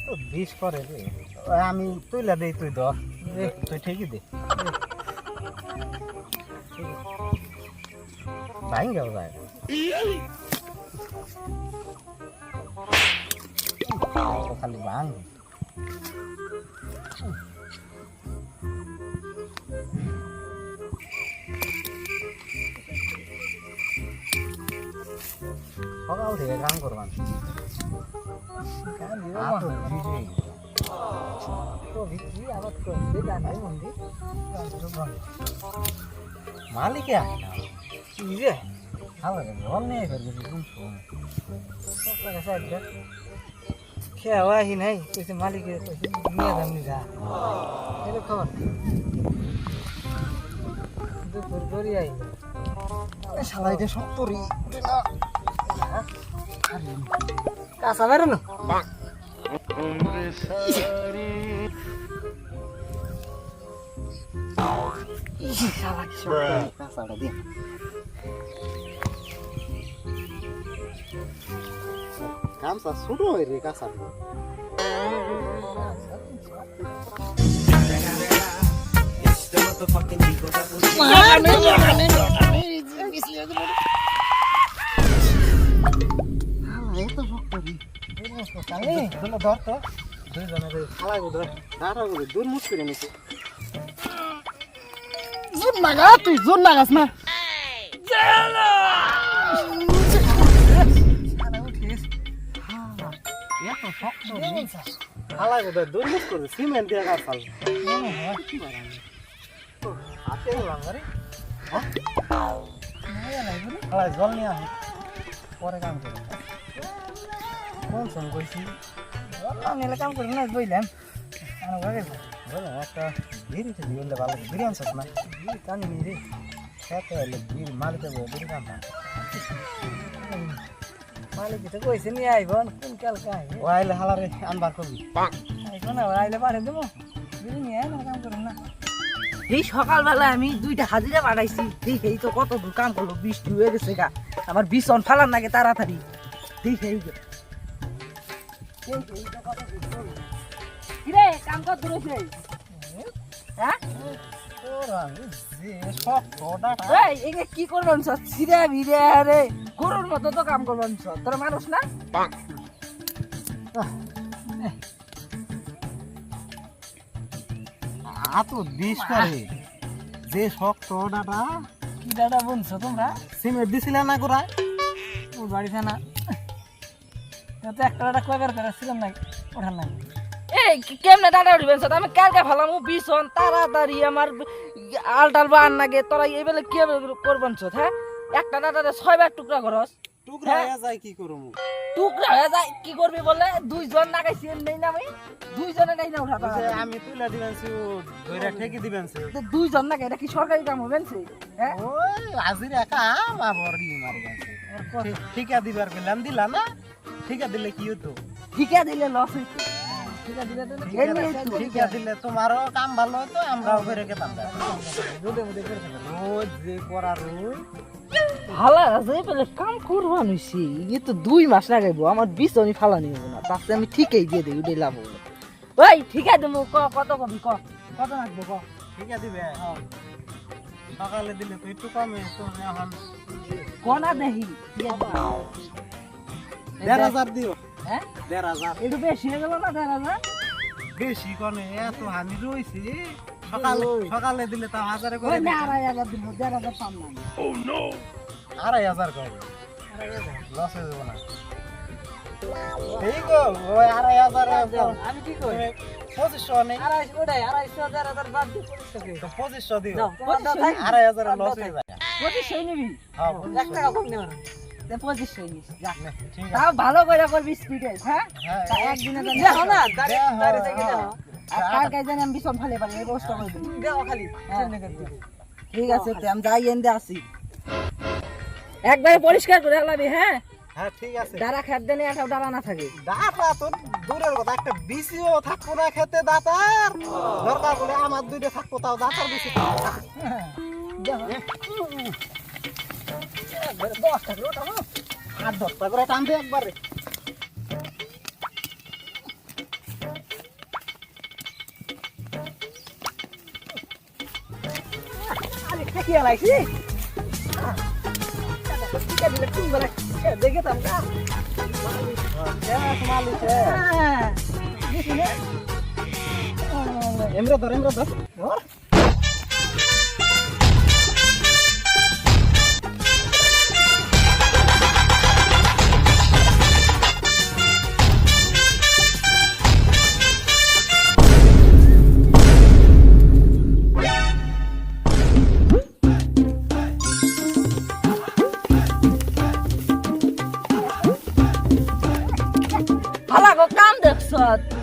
এত বিষ করে রে। আমি তুইলা দেই, তুই ধর তুই ঠিকই দে। ভাই গেল ভাই খালি ভাঙ সকাল থেকে কাম করবান মালিকে সময় খেয়া আহি নাই কইছে মালিকে কইছে নিয়ে যাম নি কাঁচা বেরোনো কাঁচাটা দিয়ে কামসা শুরু হয় রে কাঁচা ধর তো দুইজনের খালাই ধর দাঁড়া করে দূর মুখ করে নিছে জোর নাগা তুই জোর নাগাস না এত শক্ত খালাই ধর দূর মুখ করে সিমেন্ট দিয়ে কাজ চাল হাতে গেলাম রে খালাই জল নিয়ে আসি পরে কাম করে কোন সময় কইছি নিলে কাম করি না বইলাম। বলে একটা বিড়ি থেকে বললে ভালো বিড়ি আনছিস না? কানি নি রে। খেতে হলে বিড়ি মালিকে বলে বিড়ি কাম মালিক তো কইছে নিয়ে আইব কোন কাল কাই ও আইলে হালারে আনবার করবি। আইব না আইলে পারে দেবো। বিড়ি নিয়ে আয় না কাম না। এই সকালবেলা আমি দুইটা হাজিরা বাড়াইছি দেখেই তো কত দূর কাম করল বৃষ্টি হয়ে গেছে গা। আমার বিছন ফালার নাগে তাড়াতাড়ি। দেখেই গে কিরে কাম কত দূর হয়েছে হ্যাঁ কি করবেন সব? ছিঁড়ে ভিড়ে রে গরুর মতো তো কাম করবেন সব। তোর মানুষ না? আতো বিষ করে। যে শক্ত ডাটা কি দাদা বলছো তোমরা? সিমেন্ট দিছিলে না করা ওর বাড়িতে না। তো একটা দাদা কয়বার করে ছিলাম নাই ওঠার নাই। এই কেমনে দাদা উঠবেন আমি কালকে ফেলাম তাড়াতাড়ি আমার আলটাল বা আন নাগে তোরা এই বেলে কি করবেন স্যার হ্যাঁ? একটা দাদা ছয়বার টুকরা করস। টুকরা হ্যাঁ। যায় কি করব? টুকরা যায় কি করবি বলে? দুইজন নাগাইছি নেই না আমি দুইজনে নেই না উঠাতে আমি তুলে দিবেন সে ঠেকি দিবেন দুইজন নাকি এটা কি সরকারি কাম হবেন হ্যাঁ? ওই আজির একা আমার মারি ঠিক- দিবার গেলাম দিলা না? ঠিকা দিলে কি হতো? ঠিকা দিলে লস হইতো। ঠিকা দিলে তো ঠিকা এমনি দিলে- হইতো। ঠিকা দিলে তোমারও কাম ভালো হতো আমরাও করে গেতাম রোদে মধ্যে করে ফেলে। রোজ যে করা রোজ। হালা আছে পেলে কাম করবা নইছি ইয়ে তো দুই মাস লাগাইবো আমার বিষ আমি ফালানি হব না। তাতে আমি ঠিকই দিয়ে দিই ওটাই লাভ হব। ওই ঠিকা দেবো ক কত কবি ক? কত লাগবে ক? ঠিকা দিবে? সকালে দিলে তো একটু কমে তো এখন ক দেখি ঠিক আছে দেড় হাজার দিও। হ্যাঁ? দেড় হাজার। একটু বেশি হয়ে গেল না দেড় হাজার? বেশি কনে এত হানি রয়েছে। সকালে সকালে দিলে তো হাজারে করে না আড়াই হাজার দিব দেড় হাজার পাম না আড়াই হাজার করে। লস হয়ে যাব না। ঠিক ওই আড়াই হাজার আমি কি করি? পঁচিশশো নেই। আড়াইশো ওটাই আড়াইশো দেড় হাজার বাদ দিয়ে পঁচিশশো করি তো পঁচিশশো দিও। দাও, পঁচিশশো নিবি? আড়াই হাজার লস হয়ে যায় পঁচিশশো নিবি? এক টাকা কম নেব তাও ভালো করে করবি স্পিডে হ্যাঁ? হ্যাঁ একদিনে দেখো না দাঁড়িয়ে হ্যাঁ, দাঁড়িয়ে থেকে। দেখো আর কালকে জানি আমি বিছন ফালে পারি এই করে খালি ঠিক আছে আমি যাই এনে আসি। একবারে পরিষ্কার করে লাগবে হ্যাঁ? হ্যাঁ ঠিক আছে। দাঁড়া খাদ্য নিয়ে একটা দাঁড়া না থাকে। দাতা তো দূরের কথা একটা বিসিও থাকব না খেতে দাতার। দরকার বলে আমার দুইটা থাকব তাও দাতার দশ টাকা। আর দশটা করে টানবে একবারে আরেকটা কি আলাইছি দেখে তাম এমরা ধর এমরা ধর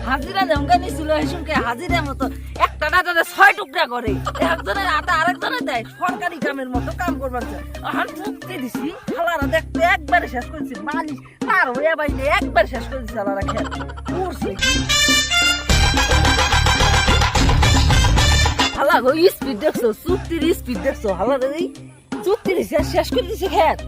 হাজিরা যেমন নিছিল হেসুমকে হাজিরা মতো একটা ডাটারে ছয় টুকরা করে। একজনের আটা আরেকজনের দেয়, সরকারি কামের মতো কাম করবার আর চুক্তি দিছি হালারা দেখতে একবারে শেষ করেছি মালিশ তার হয়ে বাইলে একবার শেষ করে দিছে হালারা খেয়ে। উড়ছে হালা গো স্পিড দেখছ, চুক্তির স্পিড দেখছ হালারা এই চুক্তির শেষ শেষ করে দিছে খেত।